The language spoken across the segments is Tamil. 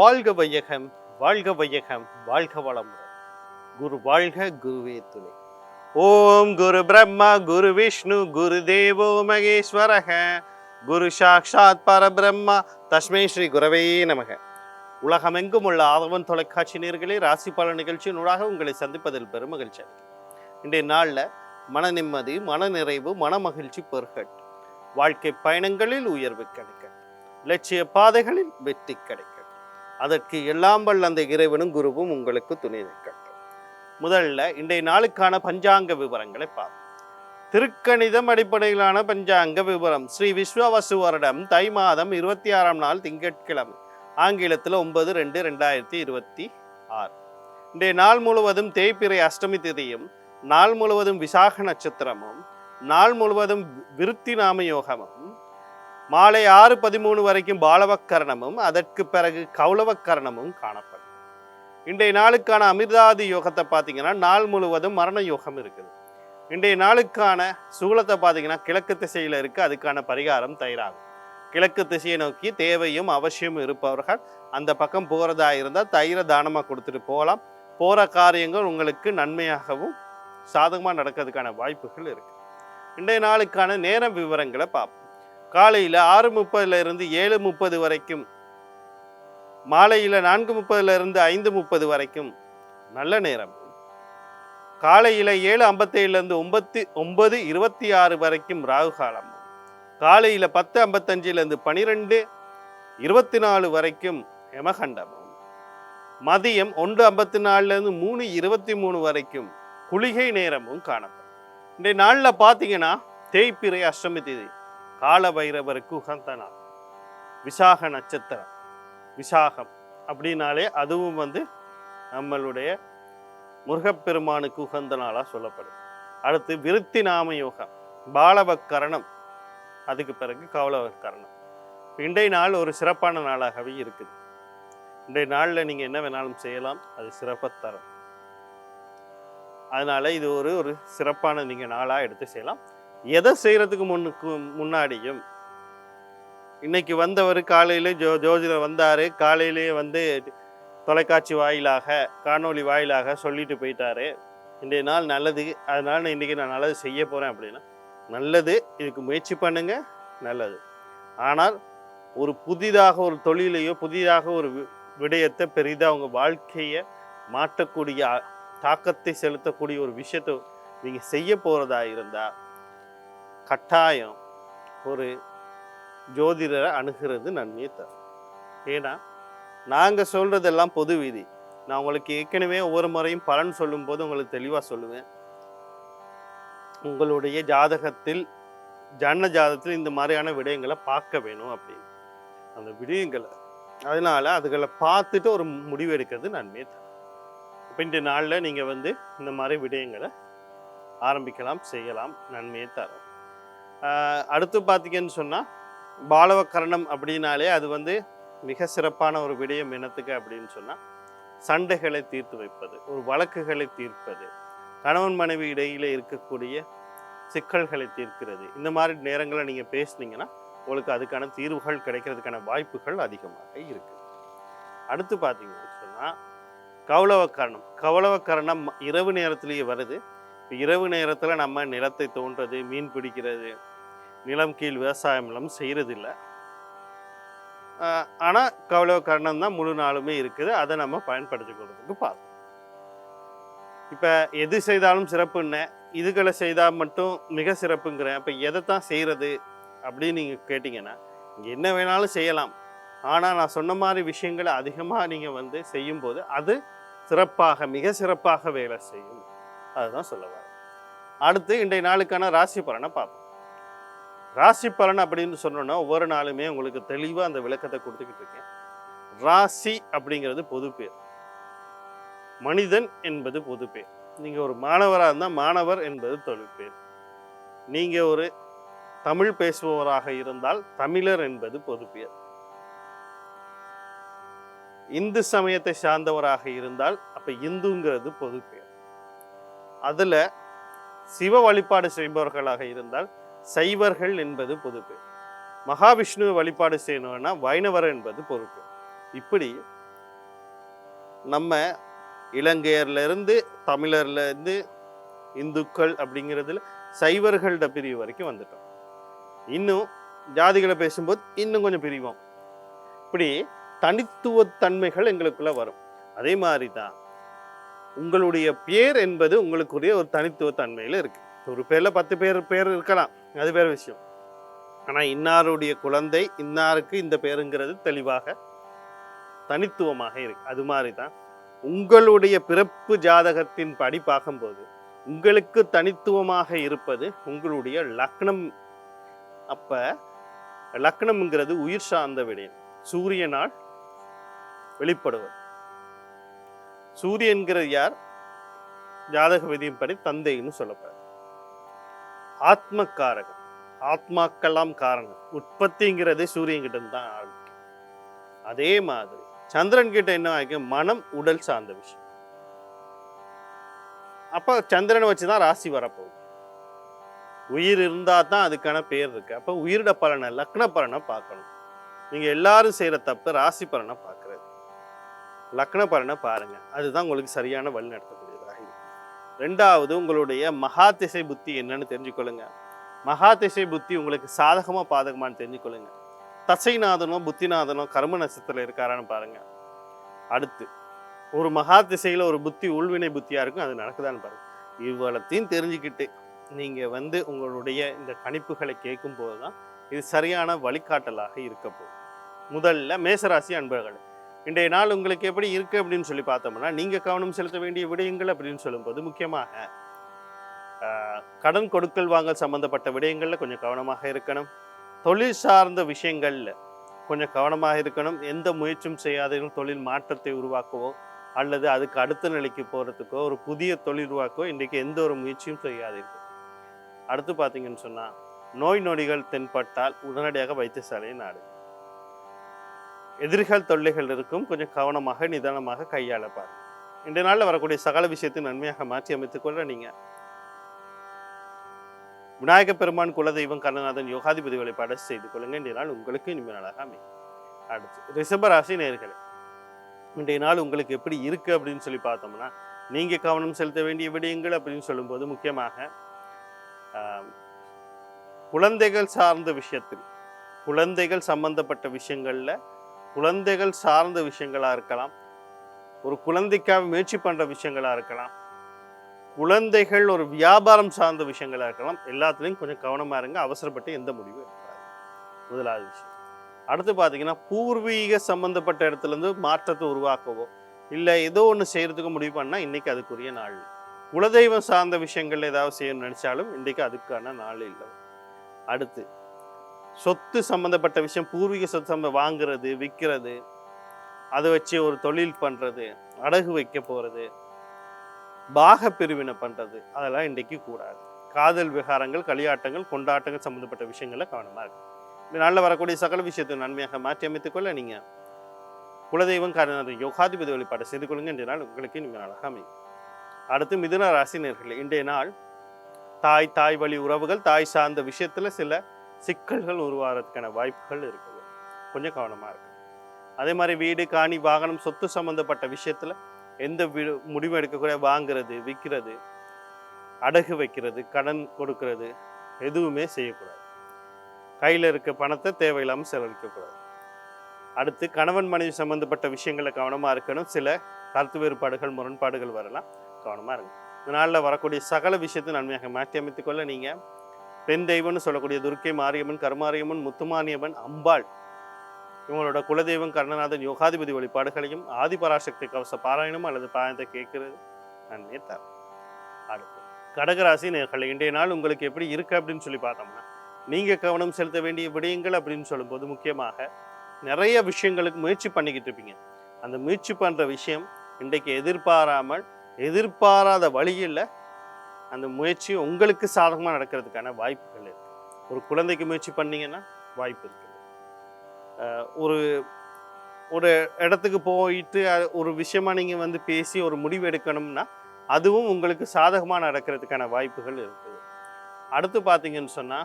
வாழ்க வையகம் வாழ்க வையகம் வாழ்க வளமுடன். குரு வாழ்க குருவே துணை. ஓம் குரு பிரம்மா குரு விஷ்ணு குரு தேவோ மகேஸ்வரக. குரு சாக்ஷாத் பரபிரம்மா தஸ்மை ஸ்ரீ குரவே நமக. உலகமெங்கும் உள்ள ஆதவன் தொலைக்காட்சி நேர்களே ராசி பல நிகழ்ச்சியினூடாக உங்களை சந்திப்பதில் பெருமகிழ்ச்சி இன்றைய நாளில் மன நிம்மதி மன நிறைவு மன மகிழ்ச்சி பெருகட் வாழ்க்கை பயணங்களில் உயர்வு கிடைக்க லட்சிய பாதைகளில் வெற்றி கிடைக்க அதற்கு எல்லாம் வல்ல அந்த இறைவனும் குருவும் உங்களுக்கு துணை நிற்கட்டும். முதல்ல இன்றைய நாளுக்கான பஞ்சாங்க விவரங்களை பார்ப்போம். திருக்கணிதம் அடிப்படையிலான பஞ்சாங்க விவரம். ஸ்ரீ விஸ்வவசு வருடம் தை மாதம் இருபத்தி ஆறாம் நாள் திங்கட்கிழமை ஆங்கிலத்தில் ஒன்பது ரெண்டு ரெண்டாயிரத்தி இருபத்தி ஆறு. இன்றைய நாள் முழுவதும் தேய்பிறை அஷ்டமி திதியும் நாள் முழுவதும் விசாக நட்சத்திரமும் நாள் முழுவதும் விருத்தி நாம யோகமும் மாலை ஆறு பதிமூணு வரைக்கும் பாலவக்கரணமும் அதற்கு பிறகு கௌலவக்கரணமும் காணப்படும். இன்றைய நாளுக்கான அமிர்தாதி யோகத்தை பார்த்தீங்கன்னா நாள் முழுவதும் மரண யோகம் இருக்குது. இன்றைய நாளுக்கான சூலத்தை பார்த்தீங்கன்னா கிழக்கு திசையில் இருக்குது அதுக்கான பரிகாரம் தயாராகும். கிழக்கு திசையை நோக்கி தேவையும் அவசியமும் இருப்பவர்கள் அந்த பக்கம் போகிறதா இருந்தால் தயிரை தானமாக கொடுத்துட்டு போகலாம். போகிற காரியங்கள் உங்களுக்கு நன்மையாகவும் சாதகமாக நடக்கிறதுக்கான வாய்ப்புகள் இருக்குது இன்றைய நாளுக்கான நேர விவரங்களை பார்ப்போம். காலையில் ஆறு முப்பதுல இருந்து ஏழு முப்பது வரைக்கும் மாலையில் நான்கு முப்பதுல இருந்து ஐந்து முப்பது வரைக்கும் நல்ல நேரம். காலையில் ஏழு ஐம்பத்தேழுலேருந்து ஒம்பத்தி ஒன்பது இருபத்தி ஆறு வரைக்கும் ராகு காலம். காலையில் பத்து ஐம்பத்தஞ்சிலேருந்து பனிரெண்டு இருபத்தி நாலு வரைக்கும் எமகண்டம் மதியம் ஒன்று ஐம்பத்தி நாலுலேருந்து மூணு இருபத்தி மூணு வரைக்கும் குளிகை நேரமும் காணப்படும். இன்றைய நாளில் பார்த்தீங்கன்னா தேய்பிறை அஷ்டமி திதி. கால பைரவருக்கு உகந்த நாள் விசாக நட்சத்திரம். விசாகம் அப்படின்னாலே அதுவும் வந்து நம்மளுடைய முருகப்பெருமானுக்கு உகந்த நாளாக சொல்லப்படும். அடுத்து விருத்தி நாம யோகம். பாலவக்கரணம். அதுக்கு பிறகு கவலவக்கரணம். இன்றைய நாள் ஒரு சிறப்பான நாளாகவே இருக்குது. இன்றைய நாளில் நீங்கள் என்ன வேணாலும் செய்யலாம். அது சிறப்பை தரும். அதனால இது ஒரு ஒரு சிறப்பான நீங்கள் நாளாக எடுத்து செய்யலாம். எதை செய்கிறதுக்கு முன்னுக்கு முன்னாடியும் இன்னைக்கு வந்தவர் காலையில் ஜோ ஜோதிடர் வந்தார். காலையிலேயே வந்து தொலைக்காட்சி வாயிலாக காணொளி வாயிலாக சொல்லிட்டு போயிட்டாரு. இன்றைய நாள் நல்லது. அதனால் நான் இன்றைக்கி நான் நல்லது செய்ய போகிறேன் அப்படின்னா நல்லது இதுக்கு முயற்சி பண்ணுங்கள் நல்லது. ஆனால் ஒரு புதிதாக ஒரு தொழிலையோ புதிதாக ஒரு வி- விடயத்தை பெரிதாக உங்கள் வாழ்க்கையை மாற்றக்கூடிய தாக்கத்தை செலுத்தக்கூடிய ஒரு விஷயத்தை நீங்கள் செய்ய போகிறதா இருந்தால் கட்டாயம் ஒரு ஜோதிடரை அணுகிறது நன்மையை தரும். ஏன்னா நாங்கள் சொல்கிறதெல்லாம் பொது விதி. நான் உங்களுக்கு ஏற்கனவே ஒவ்வொரு முறையும் பலன் சொல்லும்போது உங்களுக்கு தெளிவாக சொல்லுவேன். உங்களுடைய ஜாதகத்தில் ஜன்ன ஜாதகத்தில் இந்த மாதிரியான விடயங்களை பார்க்க வேணும் அப்படின்னு. அந்த விடயங்களை அதனால் அதுகளை பார்த்துட்டு ஒரு முடிவு எடுக்கிறது நன்மையை தரும். இப்போ இந்த நாளில் நீங்கள் வந்து இந்த மாதிரி விடயங்களை ஆரம்பிக்கலாம் செய்யலாம் நன்மையை தரும். அடுத்து பார்த்தீங்கன்னு சொன்னால் பாலவக்கரணம் அப்படின்னாலே அது வந்து மிக சிறப்பான ஒரு விடயம் என்னத்துக்கு அப்படின்னு சொன்னால் சண்டைகளை தீர்த்து வைப்பது ஒரு வழக்குகளை தீர்ப்பது கணவன் மனைவி இடையில இருக்கக்கூடிய சிக்கல்களை தீர்க்கிறது. இந்த மாதிரி நேரங்களில் நீங்கள் பேசுனீங்கன்னா உங்களுக்கு அதுக்கான தீர்வுகள் கிடைக்கிறதுக்கான வாய்ப்புகள் அதிகமாக இருக்குது அடுத்து பார்த்தீங்கன்னு சொன்னால் கௌளவக்கரணம். கௌளவக்கரணம் இரவு நேரத்திலேயே வருது. இப்போ இரவு நேரத்தில் நம்ம நிலத்தை தோன்றது மீன் பிடிக்கிறது நிலம் கீழ் விவசாயம் எல்லாம் செய்கிறதில்ல ஆனால் கௌளவக்கரணம் தான் முழு நாளுமே இருக்குது. அதை நம்ம பயன்படுத்தி கொள்றதுக்கு பார்ப்போம். இப்போ எது செய்தாலும் சிறப்புன்னு இதுகளை செய்தால் மட்டும் மிக சிறப்புங்கிறேன். அப்போ எதை தான் செய்கிறது அப்படின்னு நீங்கள் கேட்டிங்கன்னா இங்கே என்ன வேணாலும் செய்யலாம். ஆனால் நான் சொன்ன மாதிரி விஷயங்களை அதிகமாக நீங்கள் வந்து செய்யும்போது அது சிறப்பாக மிக சிறப்பாக வேலை செய்யும். அதுதான் சொல்ல அடுத்து இன்றைய நாளுக்கான ராசி பலனை பார்ப்போம். ராசி பலன் அப்படின்னு சொன்னோன்னா ஒவ்வொரு நாளுமே உங்களுக்கு தெளிவாக அந்த விளக்கத்தை கொடுத்துக்கிட்டு இருக்கேன். ராசி அப்படிங்கிறது பொது பேர். மனிதன் என்பது பொது பேர். நீங்கள் ஒரு மாணவராக இருந்தால் மாணவர் என்பது தொழில் பேர். நீங்கள் ஒரு தமிழ் பேசுபவராக இருந்தால் தமிழர் என்பது பொது பேர். இந்து சமயத்தை சார்ந்தவராக இருந்தால் அப்ப இந்துங்கிறது பொது பேர். அதுல சிவ வழிபாடு செய்பவர்களாக இருந்தால் சைவர்கள் என்பது பொதுப்பு. மகாவிஷ்ணு மகாவிஷ்ணுவை வழிபாடு செய்யணும்னா வைணவர் என்பது பொறுப்பு. இப்படி நம்ம இலங்கையர்ல இருந்து தமிழர்ல இருந்து இந்துக்கள் அப்படிங்கிறதுல சைவர்கள்ட பிரிவு வரைக்கும் வந்துட்டோம். இன்னும் ஜாதிகளை பேசும்போது இன்னும் கொஞ்சம் பிரிவோம். இப்படி தனித்துவத்தன்மைகள் எங்களுக்குள்ள வரும். அதே மாதிரி தான் உங்களுடைய பேர் என்பது உங்களுக்குரிய ஒரு தனித்துவத்தன்மையில் இருக்கு. ஒரு பேர்ல பத்து பேர் பேர் இருக்கலாம். அது வேற விஷயம். ஆனா இன்னாருடைய குழந்தை இன்னாருக்கு இந்த பேருங்கிறது தெளிவாக தனித்துவமாக இருக்கு. அது மாதிரி தான் உங்களுடைய பிறப்பு ஜாதகத்தின் படி பார்க்கும்போது உங்களுக்கு தனித்துவமாக இருப்பது உங்களுடைய லக்னம். அப்ப லக்னம்ங்கிறது உயிர் சார்ந்த விடயம். சூரியனால் வெளிப்படுவது. சூரியன்கிறது யார்? ஜாதக விதியின்படி தந்தைன்னு சொல்லப்படுது. ஆத்மக்காரகம் ஆத்மாக்கெல்லாம் காரணம். உற்பத்திங்கிறது சூரியன் கிட்ட தான் ஆரம்பிக்கும் அதே மாதிரி சந்திரன் கிட்ட என்ன ஆகும் மனம் உடல் சார்ந்த விஷயம். அப்ப சந்திரனை வச்சுதான் ராசி வரப்போகுது. உயிர் இருந்தால் தான் அதுக்கான பேர் இருக்கு. அப்ப உயிரிட பலனை லக்ன பலனை பார்க்கணும். நீங்க எல்லாரும் செய்யற தப்பு ராசி பலனை பார்க்கறது. லக்ன பலனை பாருங்க. அதுதான் உங்களுக்கு சரியான வழி நடத்தக்கூடியதாக இருக்கும் ரெண்டாவது உங்களுடைய மகா திசை புத்தி என்னன்னு தெரிஞ்சுக்கொள்ளுங்க. மகா திசை புத்தி உங்களுக்கு சாதகமா பாதகமான்னு தெரிஞ்சுக்கொள்ளுங்க. தசைநாதனோ புத்திநாதனோ கர்ம நட்சத்திரத்தில் இருக்காரான்னு பாருங்க. அடுத்து ஒரு மகா திசையில ஒரு புத்தி உள்வினை புத்தியாக இருக்கும் அது நடக்குதான்னு பாருங்கள் இவ்வளத்தையும் தெரிஞ்சுக்கிட்டு நீங்கள் வந்து உங்களுடைய இந்த கணிப்புகளை கேட்கும் போதுதான் இது சரியான வழிகாட்டலாக இருக்க போகும் முதல்ல மேசராசி அன்பர்கள் இன்றைய நாள் உங்களுக்கு எப்படி இருக்கு அப்படின்னு சொல்லி பார்த்தோம்னா நீங்க கவனம் செலுத்த வேண்டிய விடயங்கள் அப்படின்னு சொல்லும்போது முக்கியமாக ஆஹ், கடன் கொடுக்கல் வாங்கல் சம்மந்தப்பட்ட விடயங்கள்ல கொஞ்சம் கவனமாக இருக்கணும். தொழில் சார்ந்த விஷயங்கள்ல கொஞ்சம் கவனமாக இருக்கணும். எந்த முயற்சியும் செய்யாதீர்கள் தொழில் மாற்றத்தை உருவாக்கவோ அல்லது அதுக்கு அடுத்த நிலைக்கு போகிறதுக்கோ ஒரு புதிய தொழில் உருவாக்கவோ இன்றைக்கு எந்த ஒரு முயற்சியும் செய்யாதீர்கள். அடுத்து பார்த்தீங்கன்னு சொன்னால் நோய் நொடிகள் தென்பட்டால் உடனடியாக வைத்தியசாலையை நாடு எதிர்கள் தொல்லைகள் இருக்கும். கொஞ்சம் கவனமாக நிதானமாக கையாளப்பார் இன்றைய நாளில் வரக்கூடிய சகல விஷயத்தை நன்மையாக மாற்றி அமைத்துக் கொள்ள நீங்கள் விநாயக பெருமான் குலதெய்வம் கண்ணநாதன் யோகாதிபதி வழிபாடு செய்து கொள்ளுங்க. இன்றைய நாள் உங்களுக்கு இனிமே நாளாக அமையும். அடுத்து ரிஷபராசி நேர்களை இன்றைய நாள் உங்களுக்கு எப்படி இருக்கு அப்படின்னு சொல்லி பார்த்தோம்னா நீங்க கவனம் செலுத்த வேண்டிய விடயங்கள் அப்படின்னு சொல்லும்போது முக்கியமாக குழந்தைகள் சார்ந்த விஷயத்தில் குழந்தைகள் சம்பந்தப்பட்ட விஷயங்கள்ல குழந்தைகள் சார்ந்த விஷயங்களாக இருக்கலாம். ஒரு குழந்தைக்காக முயற்சி பண்ணுற விஷயங்களாக இருக்கலாம். குழந்தைகள் ஒரு வியாபாரம் சார்ந்த விஷயங்களாக இருக்கலாம். எல்லாத்துலேயும் கொஞ்சம் கவனமாக இருங்க. அவசரப்பட்டு எந்த முடிவும் இருக்காது முதலாவது விஷயம். அடுத்து பார்த்தீங்கன்னா பூர்வீக சம்மந்தப்பட்ட இடத்துலேருந்து மாற்றத்தை உருவாக்கவோ இல்லை ஏதோ ஒன்று செய்கிறதுக்கு முடிவு பண்ணால் இன்றைக்கி அதுக்குரிய நாள். குலதெய்வம் சார்ந்த விஷயங்கள் ஏதாவது செய்யணும்னு நினச்சாலும் இன்றைக்கு அதுக்கான நாள் இல்லை. அடுத்து சொத்து சம்பந்தப்பட்ட விஷயம் பூர்வீக சொத்து சம்ப வாங்குறது விற்கிறது அதை வச்சு ஒரு தொழில் பண்ணுறது அடகு வைக்க போகிறது பாக பிரிவினை பண்ணுறது அதெல்லாம் இன்றைக்கு கூடாது. காதல் விகாரங்கள் களியாட்டங்கள் கொண்டாட்டங்கள் சம்மந்தப்பட்ட விஷயங்களில் கவனமாக இருக்கும் இந்த நாளில் வரக்கூடிய சகல விஷயத்தை நன்மையாக மாற்றி அமைத்துக்கொள்ள நீங்கள் குலதெய்வம் காரணம் யோகாதிபதி வழிபாடு செய்து கொள்ளுங்க. இன்றைய நாள் உங்களுக்கு நீங்கள் அழகாக அமையும். அடுத்து மிதுன ராசினியர்கள் இன்றைய நாள் தாய் தாய் வழி உறவுகள் தாய் சார்ந்த விஷயத்துல சில சிக்கல்கள் உருவாகிறதுக்கான வாய்ப்புகள் இருக்குது. கொஞ்சம் கவனமா இருக்கு அதே மாதிரி வீடு காணி வாகனம் சொத்து சம்மந்தப்பட்ட விஷயத்துல எந்த வீடு முடிவு எடுக்கக்கூடிய வாங்குறது விற்கிறது அடகு வைக்கிறது கடன் கொடுக்கிறது எதுவுமே செய்யக்கூடாது. கையில் இருக்க பணத்தை தேவையில்லாமல் செலவழிக்கக்கூடாது. அடுத்து கணவன் மனைவி சம்பந்தப்பட்ட விஷயங்களை கவனமாக இருக்கணும். சில கருத்து வேறுபாடுகள் முரண்பாடுகள் வரலாம். கவனமாக இருங்க. இந்த நாளில் வரக்கூடிய சகல விஷயத்தை நன்மையாக மாற்றி அமைத்துக் கொள்ள நீங்கள் பெண் தெய்வம்னு சொல்லக்கூடிய துர்க்கை மாரியம்மன் கருமாரியம்மன் முத்துமானியம்மன் அம்பாள். இவங்களோட குலதெய்வம் கருணநாதன் யோகாதிபதி வழிபாடுகளையும் ஆதிபராசக்தி கவச பாராயணம் அல்லது பாயத்தை கேட்கிறது. நன்மையை தரும் அடுத்து கடகராசி நேர்களை இன்றைய நாள் உங்களுக்கு எப்படி இருக்கு அப்படின்னு சொல்லி பார்த்தோம்னா நீங்க கவனம் செலுத்த வேண்டிய விடயங்கள் அப்படின்னு சொல்லும்போது முக்கியமாக நிறைய விஷயங்களுக்கு முயற்சி பண்ணிக்கிட்டு இருப்பீங்க. அந்த முயற்சி பண்ற விஷயம் இன்றைக்கு எதிர்பாராமல் எதிர்பாராத வழியில் அந்த முயற்சி உங்களுக்கு சாதகமாக நடக்கிறதுக்கான வாய்ப்புகள் இருக்குது ஒரு குழந்தைக்கு முயற்சி பண்ணீங்கன்னா வாய்ப்பு இருக்குது ஒரு ஒரு இடத்துக்கு போயிட்டு ஒரு விஷயமா நீங்கள் வந்து பேசி ஒரு முடிவு எடுக்கணும்னா அதுவும் உங்களுக்கு சாதகமாக நடக்கிறதுக்கான வாய்ப்புகள் இருக்குது. அடுத்து பார்த்தீங்கன்னு சொன்னா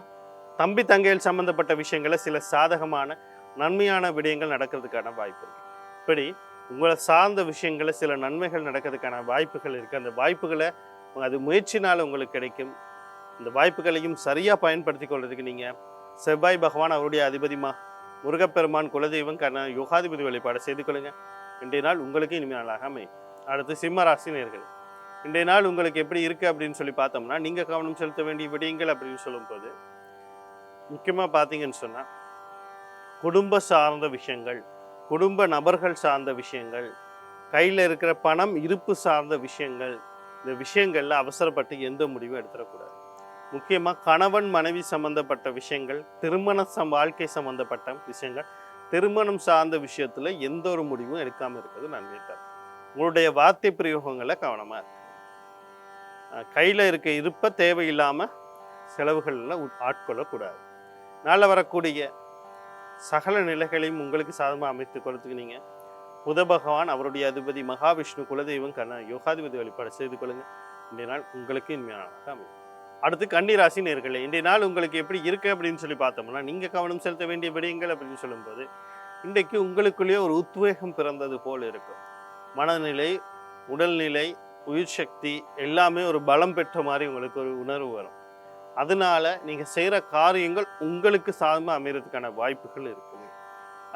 தம்பி தங்கையில் சம்மந்தப்பட்ட விஷயங்கள சில சாதகமான நன்மையான விடயங்கள் நடக்கிறதுக்கான வாய்ப்பு இருக்குது இப்படி உங்களை சார்ந்த விஷயங்களில் சில நன்மைகள் நடக்கிறதுக்கான வாய்ப்புகள் இருக்குது அந்த வாய்ப்புகளை அது முயற்சினால் உங்களுக்கு கிடைக்கும். இந்த வாய்ப்புகளையும் சரியாக பயன்படுத்தி கொள்றதுக்கு நீங்கள் செவ்வாய் பகவான் அவருடைய அதிபதிமா முருகப்பெருமான் குலதெய்வம் கர்ண யோகாதிபதி வழிபாடு செய்து கொள்ளுங்கள் இன்றைய நாள் உங்களுக்கு இனிமே நாளாக அமையும். அடுத்து சிம்ம ராசினியர்கள் இன்றைய நாள் உங்களுக்கு எப்படி இருக்குது அப்படின்னு சொல்லி பார்த்தோம்னா நீங்கள் கவனம் செலுத்த வேண்டிய விடயங்கள் அப்படின்னு சொல்லும்போது முக்கியமாக பார்த்தீங்கன்னு சொன்னால் குடும்ப சார்ந்த விஷயங்கள் குடும்ப நபர்கள் சார்ந்த விஷயங்கள் கையில் இருக்கிற பணம் இருப்பு சார்ந்த விஷயங்கள் இந்த விஷயங்களில் அவசரப்பட்டு எந்த முடிவும் எடுத்துடக்கூடாது. முக்கியமாக கணவன் மனைவி சம்பந்தப்பட்ட விஷயங்கள் திருமண சம் வாழ்க்கை சம்பந்தப்பட்ட விஷயங்கள் திருமணம் சார்ந்த விஷயத்தில் எந்த ஒரு முடிவும் எடுக்காமல் இருக்கிறது நன்மை தரும் உங்களுடைய வார்த்தை பிரயோகங்களை கவனமாக இருக்கு கையில் இருக்க இருப்ப தேவையில்லாமல் செலவுகளில் உட்- ஆட்கொள்ளக்கூடாது. நாளை வரக்கூடிய சகல நிலைகளையும் உங்களுக்கு சாதமாக அமைத்து கொடுத்துக்கினீங்க. புத பகவான் அவருடைய அதிபதி மகாவிஷ்ணு குலதெய்வம் கண்ண யோகாதிபதி வழிபாடு செய்து கொள்ளுங்கள் இன்றைய நாள் உங்களுக்கு இனிமையானதாக அமையும். அடுத்து கன்னிராசி நேர்களே இன்றைய நாள் உங்களுக்கு எப்படி இருக்குது அப்படின்னு சொல்லி பார்த்தோம்னா நீங்கள் கவனம் செலுத்த வேண்டிய விடயங்கள் அப்படின்னு சொல்லும்போது இன்றைக்கு உங்களுக்குள்ளேயே ஒரு உத்வேகம் பிறந்தது போல் இருக்கும் மனநிலை உடல்நிலை உயிர் சக்தி எல்லாமே ஒரு பலம் பெற்ற மாதிரி உங்களுக்கு ஒரு உணர்வு வரும். அதனால நீங்கள் செய்கிற காரியங்கள் உங்களுக்கு சாதமாக அமைகிறதுக்கான வாய்ப்புகள் இருக்குது.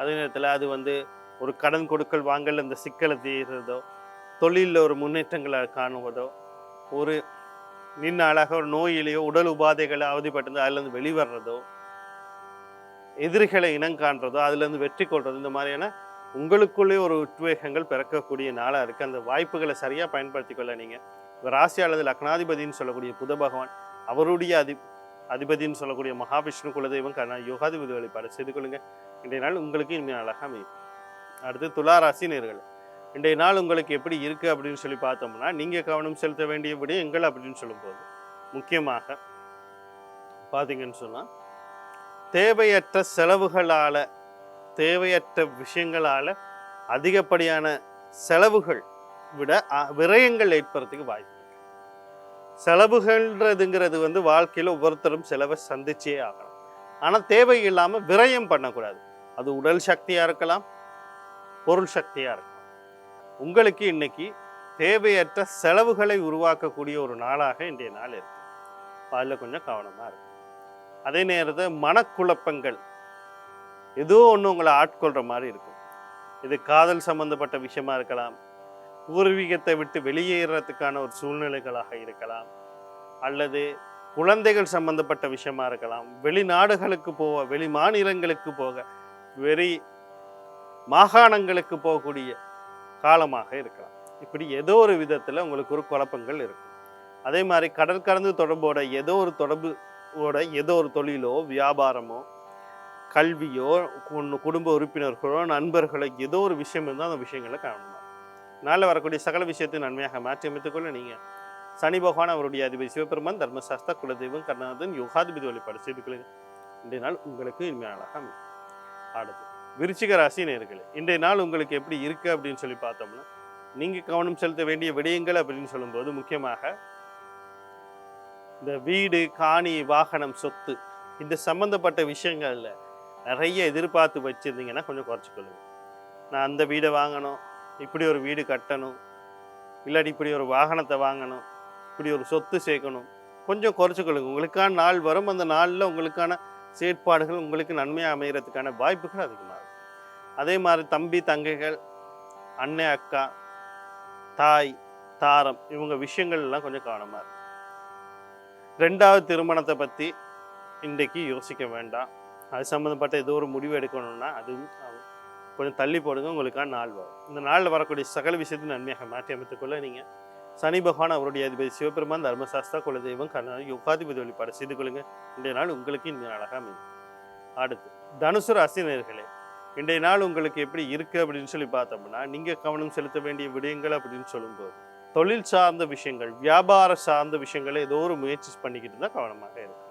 அதே நேரத்தில் அது வந்து ஒரு கடன் கொடுக்கல் வாங்கல் இந்த சிக்கலை தீர்றதோ தொழிலில் ஒரு முன்னேற்றங்களை காணுவதோ ஒரு நின்று அழகாக ஒரு நோயிலேயோ உடல் உபாதைகளை அவதிப்பட்டிருந்தோ அதுலேருந்து வெளிவர்றதோ எதிரிகளை இனம் காண்றதோ அதுலேருந்து வெற்றி கொள்றது இந்த மாதிரியான உங்களுக்குள்ளே ஒரு உத்வேகங்கள் பிறக்கக்கூடிய நாளாக இருக்குது அந்த வாய்ப்புகளை சரியாக பயன்படுத்தி கொள்ள நீங்கள் ராசி அல்லது லக்னாதிபதினு சொல்லக்கூடிய புத பகவான் அவருடைய அதி அதிபதின்னு சொல்லக்கூடிய மகாவிஷ்ணு குலதெய்வம் கண்ணா யோகாதிபதி வழிபாடு செய்து கொள்ளுங்கள் இன்றைய நாள் உங்களுக்கு இனிமே அழகாக அமையும். அடுத்து துலா ராசி நேர்கள். இன்றைய நாள் உங்களுக்கு எப்படி இருக்குது அப்படின்னு சொல்லி பார்த்தோம்னா நீங்கள் கவனம் செலுத்த வேண்டிய விடயங்கள் அப்படின்னு சொல்லும்போது முக்கியமாக பார்த்தீங்கன்னு சொன்னால் தேவையற்ற செலவுகளால் தேவையற்ற விஷயங்களால் அதிகப்படியான செலவுகள் விட விரயங்கள் ஏற்படுறதுக்கு வாய்ப்பு செலவுகள்ன்றதுங்கிறது வந்து வாழ்க்கையில் ஒவ்வொருத்தரும் செலவை சந்திச்சே ஆகலாம் ஆனால் தேவையில்லாமல் விரயம் பண்ணக்கூடாது. அது உடல் சக்தியாக இருக்கலாம் பொருள் சக்தியாக இருக்கும். உங்களுக்கு இன்னைக்கு தேவையற்ற செலவுகளை உருவாக்கக்கூடிய ஒரு நாளாக இன்றைய நாள் இருக்கு. அதில் கொஞ்சம் கவனமாக இருக்கும் அதே நேரத்தில் மனக்குழப்பங்கள். ஏதோ ஒன்று உங்களை ஆட்கொள்கிற மாதிரி இருக்கும். இது காதல் சம்பந்தப்பட்ட விஷயமா இருக்கலாம். பூர்வீகத்தை விட்டு வெளியேறதுக்கான ஒரு சூழ்நிலைகளாக இருக்கலாம். அல்லது குழந்தைகள் சம்பந்தப்பட்ட விஷயமா இருக்கலாம். வெளிநாடுகளுக்கு போக வெளி மாநிலங்களுக்கு போக வெறி மாகாணங்களுக்கு போகக்கூடிய காலமாக இருக்கலாம். இப்படி ஏதோ ஒரு விதத்தில் உங்களுக்கு ஒரு குழப்பங்கள் இருக்கும். அதே மாதிரி கடல் கடந்து தொடர்போட ஏதோ ஒரு தொடர்போட ஏதோ ஒரு தொழிலோ வியாபாரமோ கல்வியோ குடும்ப உறுப்பினர்களோ நண்பர்களோ ஏதோ ஒரு விஷயம் இருந்தால் அந்த விஷயங்களை காணணும். நாளில் வரக்கூடிய சகல விஷயத்தை நன்மையாக மாற்றி அமைத்துக்கொள்ள நீங்கள் சனி பகவான் அவருடைய அதிபதி சிவபெருமான் தர்மசாஸ்திர குலதெய்வம் கர்நாதன் யோகாதிபதி வழிபாடு செய்து கொள்ளுங்கள். இன்றைய நாள் உங்களுக்கு இனிமையாளாக அமையும். அடுத்து விருச்சிக ராசி நேர்களே இன்றைய நாள் உங்களுக்கு எப்படி இருக்கு அப்படின்னு சொல்லி பார்த்தோம்னா நீங்கள் கவனம் செலுத்த வேண்டிய விடயங்கள் அப்படின்னு சொல்லும்போது முக்கியமாக இந்த வீடு காணி வாகனம் சொத்து இந்த சம்மந்தப்பட்ட விஷயங்களில் நிறைய எதிர்பார்த்து வச்சுருந்தீங்கன்னா கொஞ்சம் குறைச்சிக்கொள்ளுங்க. நான் அந்த வீடை வாங்கணும் இப்படி ஒரு வீடு கட்டணும் இல்லாட்டி இப்படி ஒரு வாகனத்தை வாங்கணும் இப்படி ஒரு சொத்து சேர்க்கணும் கொஞ்சம் குறைச்சிக்கொள்ளுங்க. உங்களுக்கான நாள் வரும். அந்த நாளில் உங்களுக்கான செயற்பாடுகள் உங்களுக்கு நன்மையாக அமைகிறதுக்கான வாய்ப்புகள் அதிகமாக அதே மாதிரி தம்பி தங்கைகள் அண்ணே அக்கா தாய் தாரம் இவங்க விஷயங்கள் எல்லாம் கொஞ்சம் கவனமாக இருக்கும் ரெண்டாவது திருமணத்தை பற்றி இன்றைக்கு யோசிக்க வேண்டாம். அது சம்மந்தப்பட்ட ஏதோ ஒரு முடிவு எடுக்கணும்னா அதுவும் கொஞ்சம் தள்ளி போடுங்க உங்களுக்கான நாள் வரும். இந்த நாளில் வரக்கூடிய சகல விஷயத்தையும் நன்மையாக மாற்றி அமைத்துக்கொள்ள நீங்கள் சனி பகவான் அவருடைய அதிபதி சிவபெருமான் தர்மசாஸ்திரா குலதெய்வம் கண்ண யுகாதிபதி வழிபாடு செய்து கொள்ளுங்க. இன்றைய நாள் உங்களுக்கு இந்த நாளாக அமையும். அடுத்து தனுசு ராசி இன்றைய நாள் உங்களுக்கு எப்படி இருக்கு அப்படின்னு சொல்லி பார்த்தோம்னா நீங்கள் கவனம் செலுத்த வேண்டிய விடயங்கள் அப்படின்னு சொல்லும்போது தொழில் சார்ந்த விஷயங்கள் வியாபார சார்ந்த விஷயங்களை ஏதோ ஒரு முயற்சி பண்ணிக்கிட்டு இருந்தால் கவனமாக இருக்கும்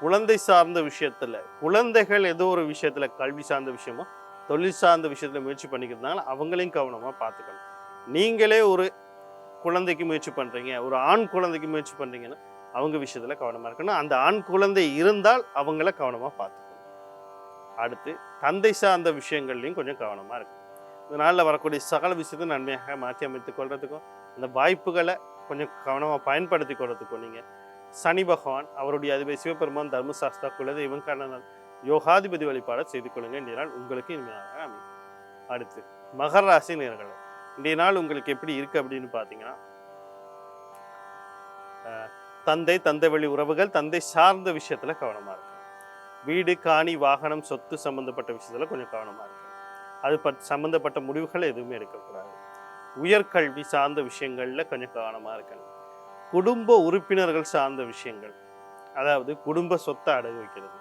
குழந்தை சார்ந்த விஷயத்தில் குழந்தைகள் ஏதோ ஒரு விஷயத்தில் கல்வி சார்ந்த விஷயமோ தொழில் சார்ந்த விஷயத்தில் முயற்சி பண்ணிக்கிறதுனால அவங்களையும் கவனமாக பார்த்துக்கணும். நீங்களே ஒரு குழந்தைக்கு முயற்சி பண்ணுறீங்க ஒரு ஆண் குழந்தைக்கு முயற்சி பண்ணுறீங்கன்னா அவங்க விஷயத்தில் கவனமாக இருக்கணும். அந்த ஆண் குழந்தை இருந்தால் அவங்கள கவனமாக பார்த்துக்கணும். அடுத்து தந்தை சார்ந்த விஷயங்கள்லையும் கொஞ்சம் கவனமா இருக்கும் இந்த நாளில் வரக்கூடிய சகல விஷயத்தை நன்மையாக மாற்றி அமைத்துக் கொள்றதுக்கும் அந்த வாய்ப்புகளை கொஞ்சம் கவனமாக பயன்படுத்தி கொள்றதுக்கும் நீங்கள் சனி பகவான் அவருடைய அதிபதி சிவபெருமான் தர்மசாஸ்தா குலதெய்வம் கண்ணனால் யோகாதிபதி வழிபாடை செய்து கொள்ளுங்கள். இன்றைய நாள் உங்களுக்கு இனிமையாக அமையும். அடுத்து மகர ராசி நேர்கள் இன்றைய நாள் உங்களுக்கு எப்படி இருக்கு அப்படின்னு பார்த்தீங்கன்னா அஹ், தந்தை தந்தை வழி உறவுகள் தந்தை சார்ந்த விஷயத்துல கவனமா இருக்கும் வீடு காணி வாகனம் சொத்து சம்பந்தப்பட்ட விஷயத்தில் கொஞ்சம் கவனமாக இருக்கு அது பட் சம்மந்தப்பட்ட முடிவுகள் எதுவுமே எடுக்கக்கூடாது. உயர்கல்வி சார்ந்த விஷயங்களில் கொஞ்சம் கவனமாக இருக்கணும். குடும்ப உறுப்பினர்கள் சார்ந்த விஷயங்கள் அதாவது குடும்ப சொத்தை அடகு வைக்கிறது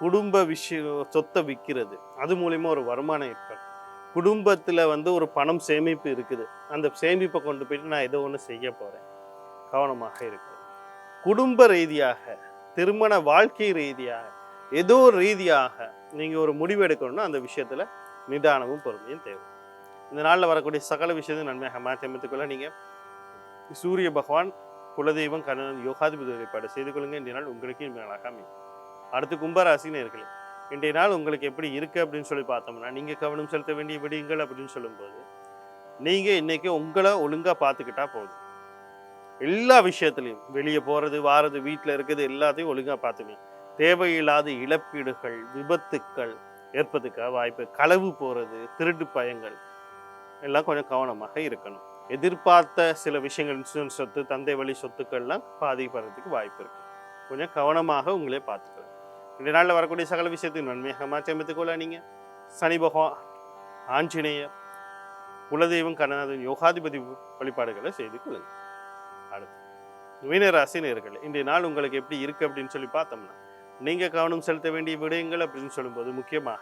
குடும்ப விஷய சொத்தை விற்கிறது அது மூலிமா ஒரு வருமானம் ஏற்படும். குடும்பத்தில் வந்து ஒரு பணம் சேமிப்பு இருக்குது அந்த சேமிப்பை கொண்டு போயிட்டு நான் ஏதோ ஒன்று செய்ய போகிறேன் கவனமாக இருக்கிறது குடும்ப ரீதியாக திருமண வாழ்க்கை ரீதியாக ஏதோ ஒரு ரீதியாக நீங்கள் ஒரு முடிவு எடுக்கணும்னா அந்த விஷயத்தில் நிதானமும் பொறுமையும் தேவை. இந்த நாளில் வரக்கூடிய சகல விஷயத்தையும் நன்மையாக மாற்றி அமைத்துக்கொள்ள நீங்கள் சூரிய பகவான் குலதெய்வம் கண்ணன் யோகாதிபதி வழிபாடு செய்து கொள்ளுங்க இன்றைய நாள் உங்களுக்கு இனிமேலாக அமையும். அடுத்து கும்பராசின்னு இருக்கல இன்றைய நாள் உங்களுக்கு எப்படி இருக்கு அப்படின்னு சொல்லி பார்த்தோம்னா நீங்கள் கவனம் செலுத்த வேண்டிய விடியுங்கள் அப்படின்னு சொல்லும்போது நீங்கள் இன்னைக்கு உங்களை ஒழுங்காக பார்த்துக்கிட்டா போதும். எல்லா விஷயத்துலையும் வெளியே போகிறது வாரது வீட்டில் இருக்கிறது எல்லாத்தையும் ஒழுங்காக பார்த்துக்கணும். தேவையில்லாத இழப்பீடுகள் விபத்துக்கள் ஏற்பதுக்காக வாய்ப்பு களவு போகிறது திருட்டு பயங்கள் எல்லாம் கொஞ்சம் கவனமாக இருக்கணும். எதிர்பார்த்த சில விஷயங்கள் இன்சூரன்ஸ் சொத்து தந்தை வழி சொத்துக்கள்லாம் பாதிக்கப்படுறதுக்கு வாய்ப்பு இருக்குது கொஞ்சம் கவனமாக உங்களே பார்த்துக்கலாம் இந்த நாளில் வரக்கூடிய சகல விஷயத்தையும் நன்மையாக மாற்றி நீங்கள் சனி பகவான் ஆஞ்சநேயர் குலதெய்வம் கண்ணநாதன் யோகாதிபதி வழிபாடுகளை செய்து கொள்ளுங்கள். அடுத்து மீனராசி நேர்கள் இன்றைய நாள் உங்களுக்கு எப்படி இருக்குது அப்படின்னு சொல்லி பார்த்தோம்னா நீங்கள் கவனம் செலுத்த வேண்டிய விடயங்கள் அப்படின்னு சொல்லும்போது முக்கியமாக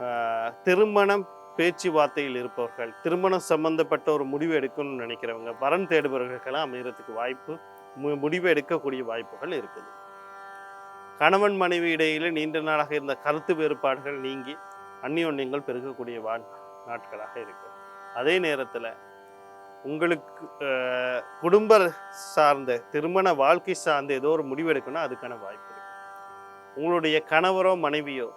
ஆஹ், திருமணம் பேச்சுவார்த்தையில் இருப்பவர்கள் திருமணம் சம்பந்தப்பட்ட ஒரு முடிவு எடுக்கணும்னு நினைக்கிறவங்க வரன் தேடுபவர்களுக்கெல்லாம் அமைகிறதுக்கு வாய்ப்பு மு- முடிவு எடுக்கக்கூடிய வாய்ப்புகள் இருக்குது. கணவன் மனைவி இடையில நீண்ட நாளாக இருந்த கருத்து வேறுபாடுகள் நீங்கி அந்நியோன்யங்கள் பெருகக்கூடிய வா நாட்களாக இருக்கு. அதே நேரத்தில் உங்களுக்கு ஆஹ், குடும்ப சார்ந்த திருமண வாழ்க்கை சார்ந்த ஏதோ ஒரு முடிவு எடுக்கணும் அதுக்கான வாய்ப்பு உங்களுடைய கணவரோ மனைவியோ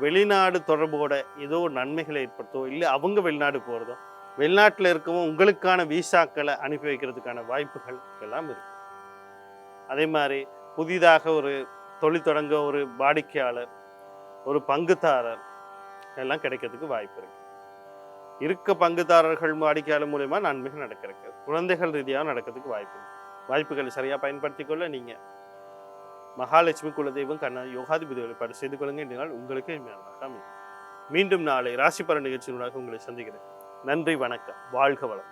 வெளிநாடு தொடர்போட ஏதோ நன்மைகளை ஏற்படுத்தோ இல்லை அவங்க வெளிநாடு போகிறதோ வெளிநாட்டில் இருக்கவும் உங்களுக்கான விசாக்களை அனுப்பி வைக்கிறதுக்கான வாய்ப்புகள் எல்லாம் இருக்குது அதே மாதிரி புதிதாக ஒரு தொழில் தொடங்க ஒரு வாடிக்கையாளர் ஒரு பங்குதாரர் எல்லாம் கிடைக்கிறதுக்கு வாய்ப்பு இருக்கு. இருக்க பங்குதாரர்கள் வாடிக்கையாளர் மூலயமா நன்மைகள் நடக்கிறதுக்கு குழந்தைகள் ரீதியாக நடக்கிறதுக்கு வாய்ப்பு வாய்ப்புகளை சரியாக பயன்படுத்திக்கொள்ள நீங்கள் மகாலட்சுமி குலதெய்வம் கண்ணா யோகாதிபதி வழிபாடு செய்து கொள்ளுங்க இந்த நாள் உங்களுக்கே மீண்டும் நாளை ராசி பலன் நிகழ்ச்சியினூடாக உங்களை சந்திக்கிறேன். நன்றி வணக்கம். வாழ்க வளம்